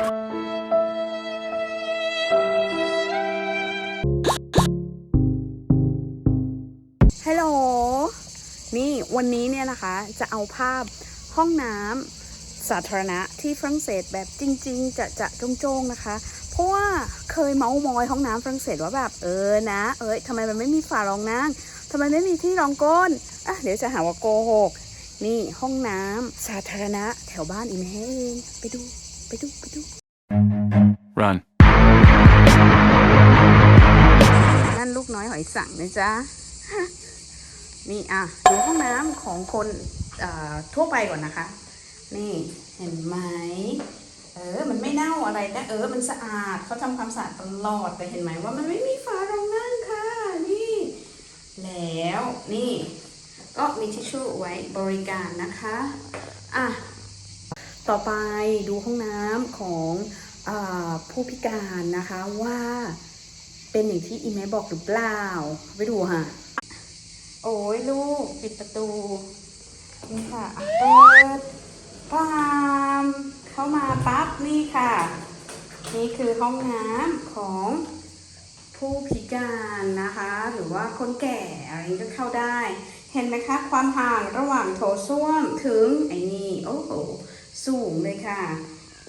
ฮัลโหล นี่วันนี้เนี่ยนะคะจะเอาภาพห้องน้ำสาธารณะที่ฝรั่งเศสแบบจริง ๆ จะจะโจงๆนะคะ เพราะว่าเคยเมาส์มอยห้องน้ำฝรั่งเศสว่าแบบเออนะ เอ้ยทำไมมันไม่มีฝารองนั่งทำไมไม่มีที่รองก้นอะเดี๋ยวจะหาว่าโกหก นี่ห้องน้ำสาธารณะแถวบ้านอีแม่เองไปดู ไปดูไปดู Run. นั่นลูกน้อยหอยสังนะจ๊ะ นี่อะดูห้องน้ำของคนเอ่อทั่วไปก่อนนะคะ นี่เห็นไหมเออ มันไม่เน่าอะไรนะ เออ มันสะอาดเขาทำความสะอาดตลอดแต่เห็นไหมว่ามันไม่มีฝารองนั่งค่ะ นี่ แล้วนี่ ก็มีทิชชู่ไว้บริการนะคะ อะ ต่อไปดูห้องน้ำของอผู้พิการนะคะว่าเป็นอย่างที่อีเมลบอกหรือเปล่า ไปดูค่ะ โอ้ยลูก ปิดประตู นี่ค่ะเปิดปามเข้ามาปั๊บนี่ค่ะ นี่คือห้องน้ำของผู้พิการนะคะ หรือว่าคนแก่อะไรก็เข้าได้ เห็นไหมคะ ความห่างระหว่างโถส้วมถึงไอ้นี่ โอ้โห สูงเลยค่ะ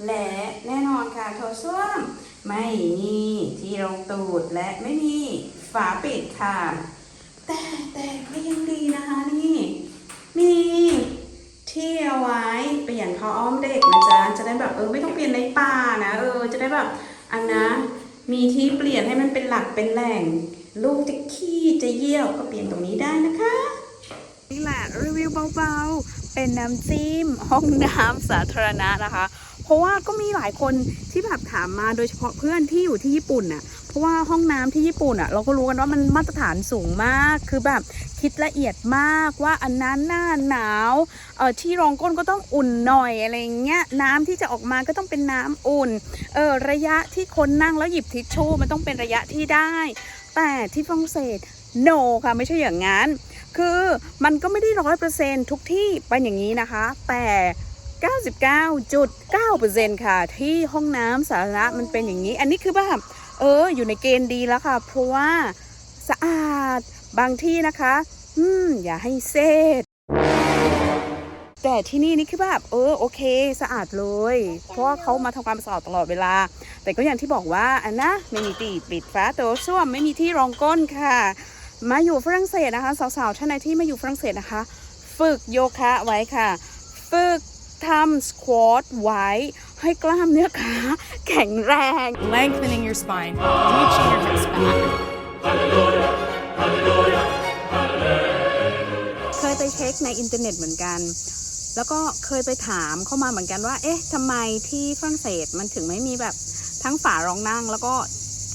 และแน่นอนค่ะโถส้วม ไม่มีที่รองตูดและไม่มีฝาปิดค่ะ แต่แต่ก็ยังดีนะคะนี่ มีที่เอาไว้เปลี่ยนผ้าอ้อมเด็กนะจ๊ะจะได้แบบเออไม่ต้องเปลี่ยนในป่านะเออจะได้แบบอันนะมีที่เปลี่ยนให้มันเป็นหลักเป็นแหล่ง ลูกจะขี้จะเยี่ยวก็เปลี่ยนตรงนี้ได้นะคะ นี่แหละรีวิวเบาๆ เป็นน้ำจิ้มห้องน้ำสาธารณะนะคะ เพราะว่าก็มีหลายคนที่แบบถามมาโดยเฉพาะเพื่อนที่อยู่ที่ญี่ปุ่นน่ะเพราะว่าห้องน้ำที่ญี่ปุ่นอะเราก็รู้กันว่ามันมาตรฐานสูงมาก คือแบบคิดละเอียดมากว่าอันนั้นหน้าหนาวเออที่รองก้นก็ต้องอุ่นหน่อยอะไรเงี้ยน้ำที่จะออกมาก็ต้องเป็นน้ำอุ่นเออระยะที่คนนั่งแล้วหยิบทิชชู่มันต้องเป็นระยะที่ได้ แต่ที่ฝรั่งเศส no ค่ะไม่ใช่อย่างนั้น คือมันก็ไม่ได้ร้อยเปอร์เซ็นทุกที่เป็นอย่างนี้นะคะ แต่ 99.9%ค่ะ ที่ห้องน้ำสาธารณะมันเป็นอย่างนี้ อันนี้คือแบบเอออยู่ในเกณฑ์ดีแล้วค่ะ เพราะว่าสะอาดบางที่นะคะ อืม อย่าให้เซดแต่ที่นี่นี่คือแบบเออโอเค สะอาดเลย เพราะว่าเขามาทำความสะอาดตลอดเวลา แต่ก็อย่างที่บอกว่าอันนะไม่มีตีปิดฝาโถส้วมไม่มีที่รองก้นค่ะ มาอยู่ฝรั่งเศสนะคะ สาวๆท่านใดที่มาอยู่ฝรั่งเศสนะคะ ฝึกโยคะไว้ค่ะ ฝึกทำสควอตไว้ ให้กล้ามเนื้อขาแข็งแรง lengthening your spine, reaching your hips back. เคยไปเช็คในอินเทอร์เน็ตเหมือนกัน แล้วก็เคยไปถามเข้ามาเหมือนกันว่า เอ๊ะทำไมที่ฝรั่งเศสมันถึงไม่มีแบบทั้งฝารองนั่งแล้วก็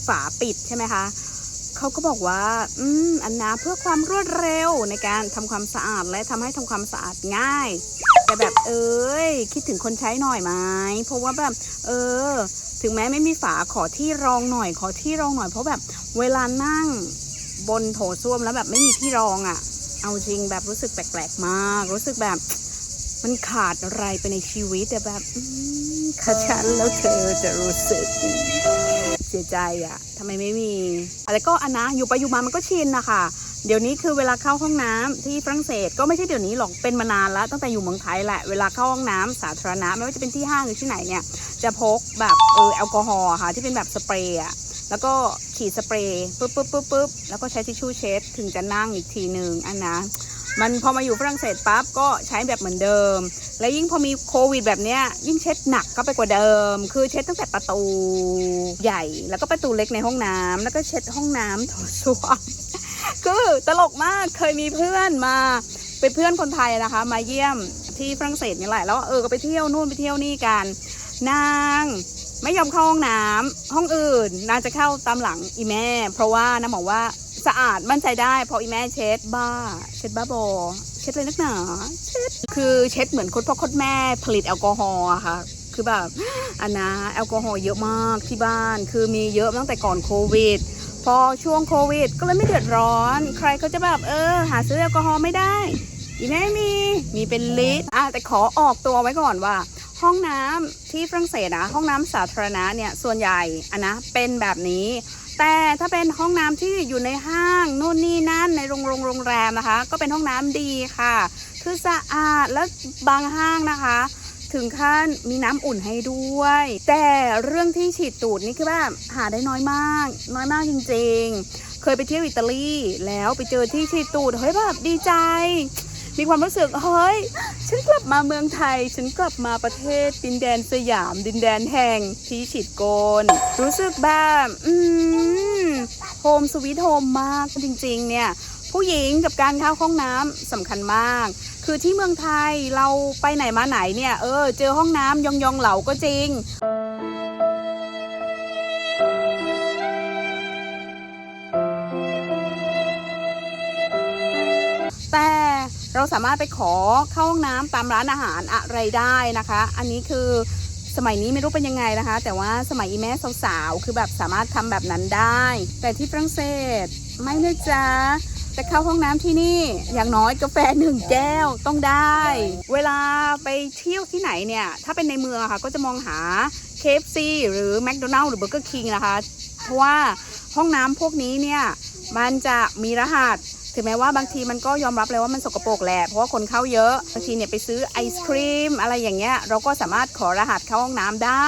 ฝาปิดใช่ไหมคะ เขาก็บอกว่า อืม อันนะเพื่อความรวดเร็วในการทำความสะอาดและทำให้ทำความสะอาดง่าย แต่แบบเอ้ยคิดถึงคนใช้หน่อยไหมเพราะว่าแบบ เออ ถึงแม้ไม่มีฝาขอที่รองหน่อย ขอที่รองหน่อยเพราะแบบเวลานั่งบนโถส้วมแล้วแบบไม่มีที่รองอะ่ะ เอาจริงแบบรู้สึกแปลกๆมาก รู้สึกแบบมันขาดอะไรไปในชีวิตแต่แบบอืมขาฉันแล้วเธอจะรู้สึก เสียใจอะ่ะทำไมไม่มีแต่ก็อันนะอยู่ไปอยู่มามันก็ชินนะคะเดี๋ยวนี้คือเวลาเข้าห้องน้ำที่ฝรั่งเศสก็ไม่ใช่เดี๋ยวนี้หรอกเป็นมานานแล้วตั้งแต่อยู่เมืองไทยแหละเวลาเข้าห้องน้ำสาธารณะไม่ว่าจะเป็นที่ห้างหรือที่ไหนเนี่ยจะพกแบบเออแอลกอฮอล์ค่ะที่เป็นแบบสเปรย์อะแล้วก็ฉีดสเปรย์ปุ๊บปุ๊บปุ๊บปุ๊บแล้วก็ใช้ทิชชู่เช็ดถึงจะนั่งอีกทีหนึ่งอันนะ มันพอมาอยู่ฝรั่งเศสปั๊บก็ใช้แบบเหมือนเดิม และยิ่งพอมีโควิดแบบเนี้ยยิ่งเช็ดหนักก็ไปกว่าเดิม คือเช็ดตั้งแต่ประตูใหญ่ แล้วก็ประตูเล็กในห้องน้ำแล้วก็เช็ดห้องน้ำโถส้วมคือตลกมากเคยมีเพื่อนมาเป็นเพื่อนคนไทยนะคะ มาเยี่ยมที่ฝรั่งเศสนี่แหละแล้วเออก็ไปเที่ยวนู่นไปเที่ยวนี่กันนางไม่ยอมเข้าห้องน้ำห้องอื่นนางจะเข้าตามหลังอีแม่ เพราะว่านางบอกว่า สะอาดมั่นใจได้ เพราะอีแม่เช็ดบ้า เช็ดบ้าบอ เช็ดเลยนักหนาเช็ดคือเช็ดเหมือนคุณพ่อคุณแม่ผลิตแอลกอฮอล์อะค่ะคือแบบอันนะแอลกอฮอล์เยอะมากที่บ้าน คือมีเยอะตั้งแต่ก่อนโควิดพอช่วงโควิด ก็เลยไม่เดือดร้อน ใครเขาจะแบบเออ หาซื้อแอลกอฮอล์ไม่ได้ อีแม่มีมีเป็นลิตรอะแต่ขอออกตัวไว้ก่อนว่า ห้องน้ำที่ฝรั่งเศสนะห้องน้ำสาธารณะเนี่ยส่วนใหญ่อะนะเป็นแบบนี้ แต่ถ้าเป็นห้องน้ำที่อยู่ในห้างนู่นนี่นั่นในโรงโรงโรงแรมนะคะ ก็เป็นห้องน้ำดีค่ะ คือสะอาดและบางห้างนะคะ ถึงขั้นมีน้ำอุ่นให้ด้วย แต่เรื่องที่ฉีดตูดนี่คือแบบหาได้น้อยมาก น้อยมากจริง ๆ เคยไปเที่ยวอิตาลีแล้วไปเจอที่ฉีดตูดเฮ้ยแบบดีใจ มีความรู้สึกเฮ้ย ฉันกลับมาเมืองไทย ฉันกลับมาประเทศดินแดนสยาม ดินแดนแห่งที่ฉีดโกน รู้สึกแบบอืมโฮมสวีทโฮมมากจริง ๆ เนี่ย ผู้หญิงกับการเข้าห้องน้ำสำคัญมาก คือที่เมืองไทยเราไปไหนมาไหนเนี่ย เออ เจอห้องน้ำยองๆเหลาก็จริง เราสามารถไปขอเข้าห้องน้ำตามร้านอาหารอะไรได้นะคะ อันนี้คือสมัยนี้ไม่รู้เป็นยังไงนะคะ แต่ว่าสมัยอีแม่สาวๆคือแบบสามารถทำแบบนั้นได้ แต่ที่ฝรั่งเศสไม่นะจ๊ะแต่เข้าห้องน้ำที่นี่อย่างน้อยกาแฟหนึ่งแก้วต้องได้ เวลาไปเที่ยวที่ไหนเนี่ยถ้าเป็นในเมืองค่ะก็จะมองหา KFC หรือ McDonald's หรือ Burger King นะคะ เพราะว่าห้องน้ำพวกนี้เนี่ยมันจะมีรหัส ถึงแม้ว่าบางทีมันก็ยอมรับเลยว่ามันสกปรกแหละเพราะว่าคนเข้าเยอะบางทีเนี่ยไปซื้อไอศครีมอะไรอย่างเงี้ยเราก็สามารถขอรหัสเข้าห้องน้ำได้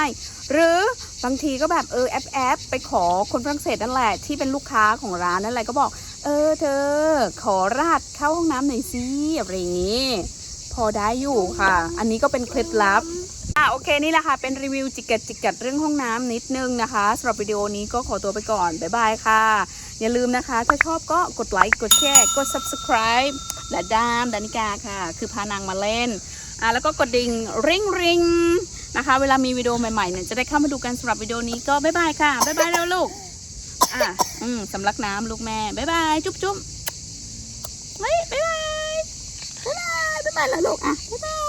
หรือบางทีก็แบบเออแอปแอปไปขอคนฝรั่งเศสนั่นแหละที่เป็นลูกค้าของร้านนั่นแหละก็บอก เออเธอ ขอรหัสเข้าห้องน้ำหน่อยสิอะไรอย่างงี้ พอได้อยู่ค่ะ อันนี้ก็เป็นเคล็ดลับ โอเคนี่แหละค่ะ เป็นรีวิวจิกกัดจิกกัดเรื่องห้องน้ำนิดนึงนะคะสำหรับวิดีโอนี้ก็ขอตัวไปก่อน บ๊ายบายค่ะ อย่าลืมนะคะ ถ้าชอบก็กดไลค์กดแชร์กด subscribe และดามดานิกาค่ะ คือพานางมาเล่นอะแล้วก็กดดิ่งริงริงนะคะ เวลามีวิดีโอใหม่ๆเนี่ยจะได้เข้ามาดูกันสำหรับวิดีโอนี้ก็บ๊ายบายค่ะบ๊ายบายแล้วลูกอะอืมสำลักน้ำลูกแม่บ๊ายบายจุ๊บจุ๊บเฮ้ยบ๊ายบายบ๊ายบายบ๊ายบายแล้วลูกอะบ๊ายบาย